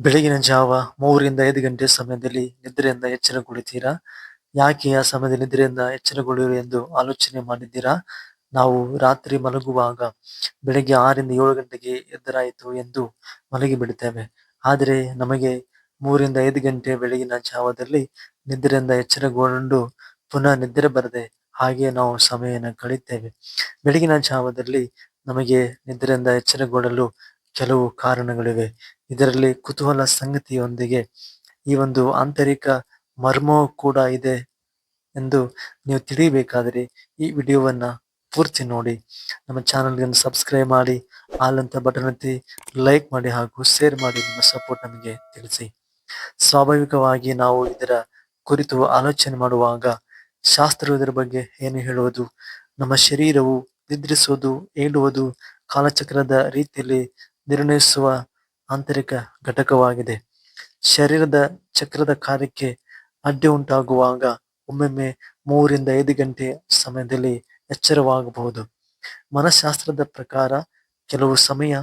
ಬೆಳಗಿನ ಜಾವ ಮೂರರಿಂದ ಐದು ಗಂಟೆ ಸಮಯದಲ್ಲಿ ನಿದ್ರೆಯಿಂದ ಎಚ್ಚರಗೊಳ್ಳುತ್ತೀರಾ? ಯಾಕೆ ಆ ಸಮಯದಲ್ಲಿ ನಿದ್ರೆಯಿಂದ ಎಚ್ಚರಗೊಳ್ಳುವ ಎಂದು ಆಲೋಚನೆ ಮಾಡಿದ್ದೀರಾ? ನಾವು ರಾತ್ರಿ ಮಲಗುವಾಗ ಬೆಳಗ್ಗೆ ಆರರಿಂದ ಏಳು ಗಂಟೆಗೆ ಎದ್ದರಾಯಿತು ಎಂದು ಮಲಗಿ ಬಿಡುತ್ತೇವೆ. ಆದರೆ ನಮಗೆ ಮೂರರಿಂದ ಐದು ಗಂಟೆ ಬೆಳಗಿನ ಜಾವದಲ್ಲಿ ನಿದ್ರೆಯಿಂದ ಎಚ್ಚರಗೊಂಡು ಪುನಃ ನಿದ್ರೆ ಬರದೆ ಹಾಗೆ ನಾವು ಸಮಯನ ಕಳೆಯುತ್ತೇವೆ. ಬೆಳಗಿನ ಜಾವದಲ್ಲಿ ನಮಗೆ ನಿದ್ರೆಯಿಂದ ಎಚ್ಚರಗೊಳ್ಳಲು ಕೆಲವು ಕಾರಣಗಳಿವೆ. ಇದರಲ್ಲಿ ಕುತೂಹಲ ಸಂಗತಿಯೊಂದಿಗೆ ಈ ಒಂದು ಆಂತರಿಕ ಮರ್ಮವೂ ಕೂಡ ಇದೆ ಎಂದು ನೀವು ತಿಳಿಯಬೇಕಾದರೆ ಈ ವಿಡಿಯೋವನ್ನ ಪೂರ್ತಿ ನೋಡಿ. ನಮ್ಮ ಚಾನಲ್ಗೆ ಸಬ್ಸ್ಕ್ರೈಬ್ ಮಾಡಿ, ಆಲ್ ಅಂತ ಬಟನ್ ಒತ್ತಿ ಲೈಕ್ ಮಾಡಿ ಹಾಗೂ ಶೇರ್ ಮಾಡಿ ನಿಮ್ಮ ಸಪೋರ್ಟ್ ನಮಗೆ ತಿಳಿಸಿ. ಸ್ವಾಭಾವಿಕವಾಗಿ ನಾವು ಇದರ ಕುರಿತು ಆಲೋಚನೆ ಮಾಡುವಾಗ ಶಾಸ್ತ್ರ ಇದರ ಬಗ್ಗೆ ಏನು ಹೇಳುವುದು? ನಮ್ಮ ಶರೀರವು ನಿದ್ರಿಸುವುದು, ಏಳುವುದು, ಕಾಲಚಕ್ರದ ರೀತಿಯಲ್ಲಿ ನಿರ್ಣಯಿಸುವ ಆಂತರಿಕ ಘಟಕವಾಗಿದೆ. ಶರೀರದ ಚಕ್ರದ ಕಾರ್ಯಕ್ಕೆ ಅಡ್ಡಿ ಉಂಟಾಗುವಾಗ ಒಮ್ಮೊಮ್ಮೆ ಮೂರಿಂದ ಐದು ಗಂಟೆ ಸಮಯದಲ್ಲಿ ಎಚ್ಚರವಾಗಬಹುದು. ಮನಃಶಾಸ್ತ್ರದ ಪ್ರಕಾರ ಕೆಲವು ಸಮಯ,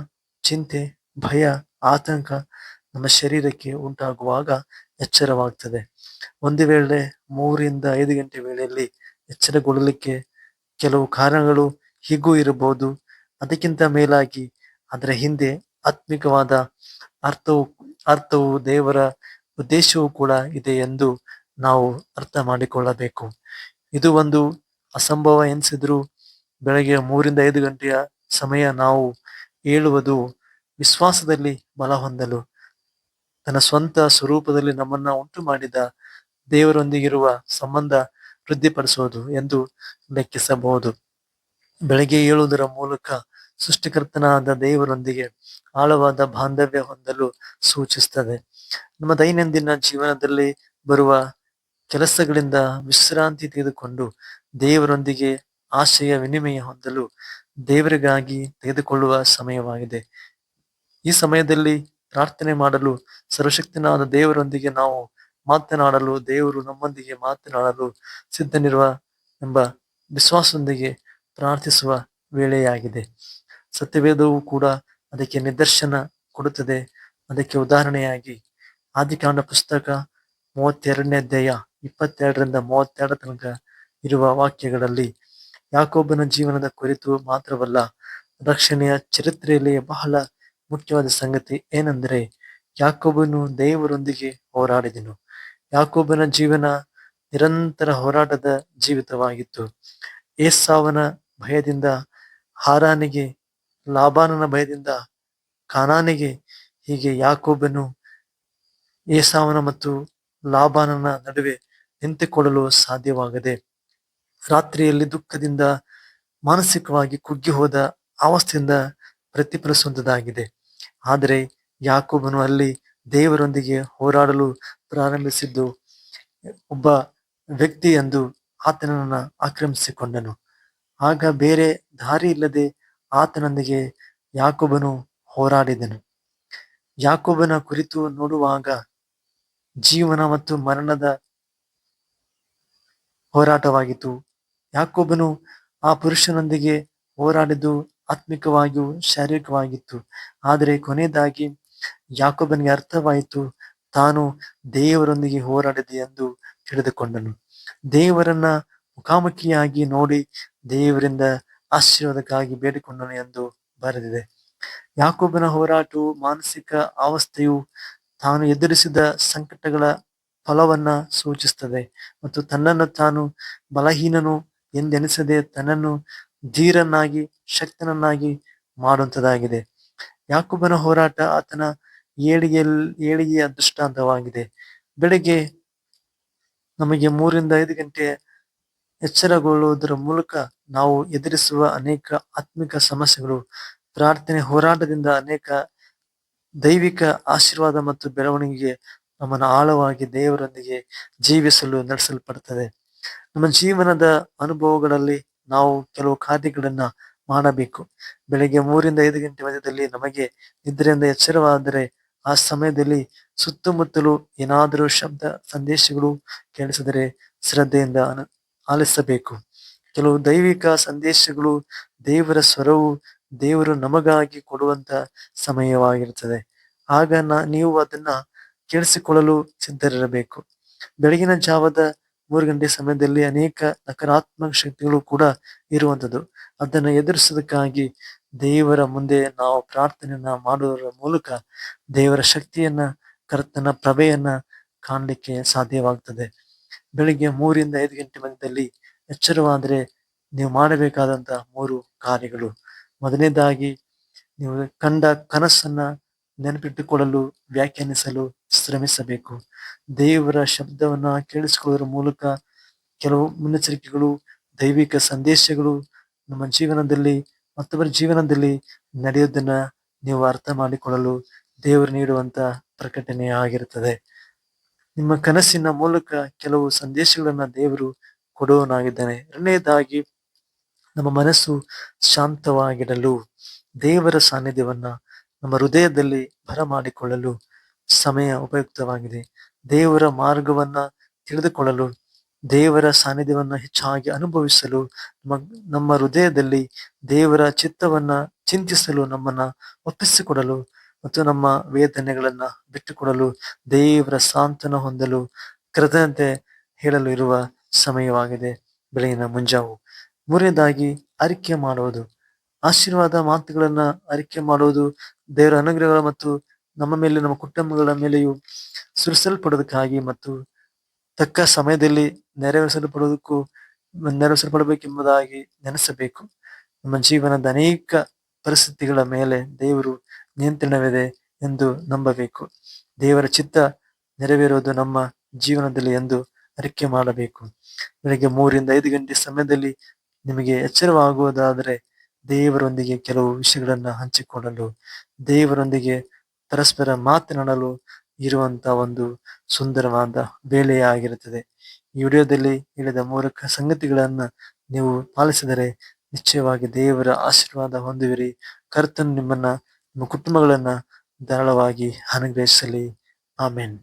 ಚಿಂತೆ, ಭಯ, ಆತಂಕ ನಮ್ಮ ಶರೀರಕ್ಕೆ ಉಂಟಾಗುವಾಗ ಎಚ್ಚರವಾಗ್ತದೆ. ಒಂದು ವೇಳೆ ಮೂರಿಂದ ಐದು ಗಂಟೆ ವೇಳೆಯಲ್ಲಿ ಎಚ್ಚರಗೊಳ್ಳಲಿಕ್ಕೆ ಕೆಲವು ಕಾರಣಗಳು ಹೀಗೂ ಇರಬಹುದು. ಅದಕ್ಕಿಂತ ಮೇಲಾಗಿ ಅದರ ಹಿಂದೆ ಆತ್ಮಿಕವಾದ ಅರ್ಥವು ಅರ್ಥವು ದೇವರ ಉದ್ದೇಶವೂ ಕೂಡ ಇದೆ ಎಂದು ನಾವು ಅರ್ಥ ಮಾಡಿಕೊಳ್ಳಬೇಕು. ಇದು ಒಂದು ಅಸಂಭವ ಎನಿಸಿದ್ರು ಬೆಳಗ್ಗೆ ಮೂರಿಂದ ಐದು ಗಂಟೆಯ ಸಮಯ ನಾವು ಏಳುವುದು ವಿಶ್ವಾಸದಲ್ಲಿ ಬಲ ಹೊಂದಲು. ತನ್ನ ಸ್ವಂತ ಸ್ವರೂಪದಲ್ಲಿ ನಮ್ಮನ್ನ ಉಂಟು ಮಾಡಿದ ದೇವರೊಂದಿಗಿರುವ ಸಂಬಂಧ ವೃದ್ಧಿಪಡಿಸುವುದು ಎಂದು ಲೆಕ್ಕಿಸಬಹುದು. ಬೆಳಗ್ಗೆ ಏಳುವುದರ ಮೂಲಕ ಸೃಷ್ಟಿಕರ್ತನಾದ ದೇವರೊಂದಿಗೆ ಆಳವಾದ ಬಾಂಧವ್ಯ ಹೊಂದಲು ಸೂಚಿಸುತ್ತದೆ ನಮ್ಮ ದೈನಂದಿನ ಜೀವನದಲ್ಲಿ ಬರುವ ಕೆಲಸಗಳಿಂದ ವಿಶ್ರಾಂತಿ ತೆಗೆದುಕೊಂಡು ದೇವರೊಂದಿಗೆ ಆಶಯ ವಿನಿಮಯ ಹೊಂದಲು ದೇವರಿಗಾಗಿ ತೆಗೆದುಕೊಳ್ಳುವ ಸಮಯವಾಗಿದೆ. ಈ ಸಮಯದಲ್ಲಿ ಪ್ರಾರ್ಥನೆ ಮಾಡಲು ಸರ್ವಶಕ್ತನಾದ ದೇವರೊಂದಿಗೆ ನಾವು ಮಾತನಾಡಲು, ದೇವರು ನಮ್ಮೊಂದಿಗೆ ಮಾತನಾಡಲು ಸಿದ್ಧನಿರುವ ಎಂಬ ವಿಶ್ವಾಸದೊಂದಿಗೆ ಪ್ರಾರ್ಥಿಸುವ ವೇಳೆಯಾಗಿದೆ. ಸತ್ಯವೇದವು ಕೂಡ ಅದಕ್ಕೆ ನಿದರ್ಶನ ಕೊಡುತ್ತದೆ. ಅದಕ್ಕೆ ಉದಾಹರಣೆಯಾಗಿ ಆದಿಕಾಂಡ ಪುಸ್ತಕ ಮೂವತ್ತೆರಡನೇ ಅಧ್ಯಾಯ ಇಪ್ಪತ್ತೆರಡರಿಂದ ಮೂವತ್ತೆರಡು ತನಕ ಇರುವ ವಾಕ್ಯಗಳಲ್ಲಿ ಯಾಕೊಬ್ಬನ ಜೀವನದ ಕುರಿತು ಮಾತ್ರವಲ್ಲ, ರಕ್ಷಣೆಯ ಚರಿತ್ರೆಯಲ್ಲಿ ಬಹಳ ಮುಖ್ಯವಾದ ಸಂಗತಿ ಏನೆಂದರೆ ಯಾಕೊಬ್ಬನು ದೇವರೊಂದಿಗೆ ಹೋರಾಡಿದನು. ಯಾಕೊಬ್ಬನ ಜೀವನ ನಿರಂತರ ಹೋರಾಟದ ಜೀವಿತವಾಗಿತ್ತು. ಏಸಾವನ ಭಯದಿಂದ ಹಾರಾನಿಗೆ ಲಾಬಾನನ ಭಯದಿಂದ ಕಾನಾನಿಗೆ, ಹೀಗೆ ಯಾಕೋಬನು ಏಸಾವನ ಮತ್ತು ಲಾಬಾನನ ನಡುವೆ ನಿಂತುಕೊಳ್ಳಲು ಸಾಧ್ಯವಾಗದೆ ರಾತ್ರಿಯಲ್ಲಿ ದುಃಖದಿಂದ ಮಾನಸಿಕವಾಗಿ ಕುಗ್ಗಿ ಹೋದ ಅವಸ್ಥೆಯಿಂದ ಪ್ರತಿಫಲಿಸುವಂತದ್ದಾಗಿದೆ ಆದರೆ ಯಾಕೋಬನು ಅಲ್ಲಿ ದೇವರೊಂದಿಗೆ ಹೋರಾಡಲು ಪ್ರಾರಂಭಿಸಿದ್ದು ಒಬ್ಬ ವ್ಯಕ್ತಿ ಎಂದು ಆತನನ್ನು ಆಕ್ರಮಿಸಿಕೊಂಡನು. ಆಗ ಬೇರೆ ದಾರಿ ಇಲ್ಲದೆ ಆತನೊಂದಿಗೆ ಯಾಕೋಬನು ಹೋರಾಡಿದನು. ಯಾಕೋಬನ ಕುರಿತು ನೋಡುವಾಗ ಜೀವನ ಮತ್ತು ಮರಣದ ಹೋರಾಟವಾಗಿತ್ತು. ಯಾಕೋಬನು ಆ ಪುರುಷನೊಂದಿಗೆ ಹೋರಾಡಿದ್ದು ಆತ್ಮಿಕವಾಗಿಯೂ ಶಾರೀರಿಕವಾಗಿತ್ತು. ಆದರೆ ಕೊನೆಯದಾಗಿ ಯಾಕೋಬನಿಗೆ ಅರ್ಥವಾಯಿತು, ತಾನು ದೇವರೊಂದಿಗೆ ಹೋರಾಡಿದೆ ಎಂದು ತಿಳಿದುಕೊಂಡನು. ದೇವರನ್ನ ಮುಖಾಮುಖಿಯಾಗಿ ನೋಡಿ ದೇವರಿಂದ ಆಶೀರ್ವಾದಕ್ಕಾಗಿ ಬೇಡಿಕೊಂಡನು ಎಂದು ಬರೆದಿದೆ. ಯಾಕೊಬ್ಬನ ಹೋರಾಟವು ಮಾನಸಿಕ ಅವಸ್ಥೆಯು ತಾನು ಎದುರಿಸಿದ ಸಂಕಟಗಳ ಫಲವನ್ನ ಸೂಚಿಸುತ್ತದೆ ಮತ್ತು ತನ್ನನ್ನು ತಾನು ಬಲಹೀನನು ಎಂದೆನಿಸದೆ ತನ್ನನ್ನು ಧೀರನ್ನಾಗಿ, ಶಕ್ತನನ್ನಾಗಿ ಮಾಡುವಂತದಾಗಿದೆ. ಯಾಕೊಬ್ಬನ ಹೋರಾಟ ಆತನ ಏಳಿಗೆಯಲ್ಲಿ ಏಳಿಗೆಯ ದೃಷ್ಟಾಂತವಾಗಿದೆ. ಬೆಳಿಗ್ಗೆ ನಮಗೆ ಮೂರಿಂದ ಐದು ಗಂಟೆ ಎಚ್ಚರಗೊಳ್ಳುವುದರ ಮೂಲಕ ನಾವು ಎದುರಿಸುವ ಅನೇಕ ಆತ್ಮಿಕ ಸಮಸ್ಯೆಗಳು, ಪ್ರಾರ್ಥನೆ ಹೋರಾಟದಿಂದ ಅನೇಕ ದೈವಿಕ ಆಶೀರ್ವಾದ ಮತ್ತು ಬೆಳವಣಿಗೆಗೆ ನಮ್ಮನ್ನು ಆಳವಾಗಿ ದೇವರೊಂದಿಗೆ ಜೀವಿಸಲು ನಡೆಸಲ್ಪಡುತ್ತದೆ ನಮ್ಮ ಜೀವನದ ಅನುಭವಗಳಲ್ಲಿ ನಾವು ಕೆಲವು ಕಾರ್ಯಗಳನ್ನ ಮಾಡಬೇಕು. ಬೆಳಿಗ್ಗೆ ಮೂರಿಂದ ಐದು ಗಂಟೆ ಮಧ್ಯದಲ್ಲಿ ನಮಗೆ ನಿದ್ರೆಯಿಂದ ಎಚ್ಚರವಾದರೆ ಆ ಸಮಯದಲ್ಲಿ ಸುತ್ತಮುತ್ತಲು ಏನಾದರೂ ಶಬ್ದ, ಸಂದೇಶಗಳು ಕೇಳಿಸಿದರೆ ಶ್ರದ್ಧೆಯಿಂದ ಆಲಿಸಬೇಕು. ಕೆಲವು ದೈವಿಕ ಸಂದೇಶಗಳು ದೇವರ ಸ್ವರವು ದೇವರು ನಮಗಾಗಿ ಕೊಡುವಂತ ಸಮಯವಾಗಿರುತ್ತದೆ. ಆಗ ನ- ನೀವು ಅದನ್ನ ಕೇಳಿಸಿಕೊಳ್ಳಲು ಸಿದ್ಧರಿರಬೇಕು. ಬೆಳಗಿನ ಜಾವದ ಮೂರು ಗಂಟೆ ಸಮಯದಲ್ಲಿ ಅನೇಕ ನಕಾರಾತ್ಮಕ ಶಕ್ತಿಗಳು ಕೂಡ ಇರುವಂಥದ್ದು ಅದನ್ನು ಎದುರಿಸೋದಕ್ಕಾಗಿ ದೇವರ ಮುಂದೆ ನಾವು ಪ್ರಾರ್ಥನೆಯನ್ನ ಮಾಡುವುದರ ಮೂಲಕ ದೇವರ ಶಕ್ತಿಯನ್ನ, ಕರ್ತನ ಪ್ರಭೆಯನ್ನ ಕಾಣಲಿಕ್ಕೆ ಸಾಧ್ಯವಾಗ್ತದೆ. ಬೆಳಿಗ್ಗೆ ಮೂರಿಂದ ಐದು ಗಂಟೆ ಮಧ್ಯದಲ್ಲಿ ಎಚ್ಚರವಾದರೆ ನೀವು ಮಾಡಬೇಕಾದಂತಹ ಮೂರು ಕಾರ್ಯಗಳು. ಮೊದಲನೇದಾಗಿ ನೀವು ಕಂಡ ಕನಸನ್ನ ನೆನಪಿಟ್ಟುಕೊಳ್ಳಲು, ವ್ಯಾಖ್ಯಾನಿಸಲು ಶ್ರಮಿಸಬೇಕು. ದೇವರ ಶಬ್ದವನ್ನ ಕೇಳಿಸಿಕೊಳ್ಳುವ ಮೂಲಕ ಕೆಲವು ಮುನ್ನೆಚ್ಚರಿಕೆಗಳು, ದೈವಿಕ ಸಂದೇಶಗಳು ನಮ್ಮ ಜೀವನದಲ್ಲಿ ಮತ್ತೊಬ್ಬರ ಜೀವನದಲ್ಲಿ ನಡೆಯೋದನ್ನ ನೀವು ಅರ್ಥ ಮಾಡಿಕೊಳ್ಳಲು ದೇವರು ನೀಡುವಂತ ಪ್ರಕಟಣೆ ಆಗಿರುತ್ತದೆ. ನಿಮ್ಮ ಕನಸಿನ ಮೂಲಕ ಕೆಲವು ಸಂದೇಶಗಳನ್ನ ದೇವರು ಕೊಡುವನಾಗಿದ್ದಾನೆ ಎರಡನೇದಾಗಿ, ನಮ್ಮ ಮನಸ್ಸು ಶಾಂತವಾಗಿಡಲು, ದೇವರ ಸಾನ್ನಿಧ್ಯವನ್ನ ನಮ್ಮ ಹೃದಯದಲ್ಲಿ ಬರಮಾಡಿಕೊಳ್ಳಲು ಸಮಯ ಉಪಯುಕ್ತವಾಗಿದೆ. ದೇವರ ಮಾರ್ಗವನ್ನ ತಿಳಿದುಕೊಳ್ಳಲು, ದೇವರ ಸಾನ್ನಿಧ್ಯವನ್ನ ಹೆಚ್ಚಾಗಿ ಅನುಭವಿಸಲು, ನಮ್ಮ ನಮ್ಮ ಹೃದಯದಲ್ಲಿ ದೇವರ ಚಿತ್ತವನ್ನ ಚಿಂತಿಸಲು ನಮ್ಮನ್ನ ಒಪ್ಪಿಸಿಕೊಡಲು ಮತ್ತು ನಮ್ಮ ವೇದನೆಗಳನ್ನ ಬಿಟ್ಟುಕೊಡಲು ದೇವರ ಸಾಂತ್ವನ ಹೊಂದಲು ಕೃತಜ್ಞತೆ ಹೇಳಲು ಇರುವ ಸಮಯವಾಗಿದೆ. ಬೆಳಗಿನ ಮುಂಜಾವು. ಮೂರನೇದಾಗಿ ಅರಿಕೆ ಮಾಡುವುದು. ಆಶೀರ್ವಾದ ಮಾತುಗಳನ್ನ ಅರಿಕೆ ಮಾಡುವುದು ದೇವರ ಅನುಗ್ರಹಗಳ ಮತ್ತು ನಮ್ಮ ಮೇಲೆ, ನಮ್ಮ ಕುಟುಂಬಗಳ ಮೇಲೆಯೂ ಸುರಿಸಲ್ಪಡೋದಕ್ಕಾಗಿ ಮತ್ತು ತಕ್ಕ ಸಮಯದಲ್ಲಿ ನೆರವೇರಿಸಲ್ಪಡುವುದಕ್ಕೂ ನೆರವೇರಿಸಲ್ಪಡಬೇಕೆಂಬುದಾಗಿ ನೆನೆಸಬೇಕು. ನಮ್ಮ ಜೀವನದ ಅನೇಕ ಪರಿಸ್ಥಿತಿಗಳ ಮೇಲೆ ದೇವರು ನಿಯಂತ್ರಣವಿದೆ ಎಂದು ನಂಬಬೇಕು. ದೇವರ ಚಿತ್ತ ನೆರವೇರುವುದು ನಮ್ಮ ಜೀವನದಲ್ಲಿ ಎಂದು ಅರಿಕೆ ಮಾಡಬೇಕು. ಬೆಳಿಗ್ಗೆ ಮೂರಿಂದ ಐದು ಗಂಟೆ ಸಮಯದಲ್ಲಿ ನಿಮಗೆ ಎಚ್ಚರವಾಗುವುದಾದರೆ ದೇವರೊಂದಿಗೆ ಕೆಲವು ವಿಷಯಗಳನ್ನ ಹಂಚಿಕೊಳ್ಳಲು, ದೇವರೊಂದಿಗೆ ಪರಸ್ಪರ ಮಾತನಾಡಲು ಇರುವಂತ ಒಂದು ಸುಂದರವಾದ ವೇಳೆಯಾಗಿರುತ್ತದೆ ಈ ವಿಡಿಯೋದಲ್ಲಿ ಹೇಳಿದ ಮೂರಕ ಸಂಗತಿಗಳನ್ನ ನೀವು ಪಾಲಿಸಿದರೆ ನಿಶ್ಚಯವಾಗಿ ದೇವರ ಆಶೀರ್ವಾದ ಹೊಂದುವಿರಿ. ಕರ್ತನು ನಿಮ್ಮನ್ನ ಕುಟುಂಬಗಳನ್ನ ಧಾರಾಳವಾಗಿ ಅನುಗ್ರಹಿಸಲಿ. ಆಮೇನ್.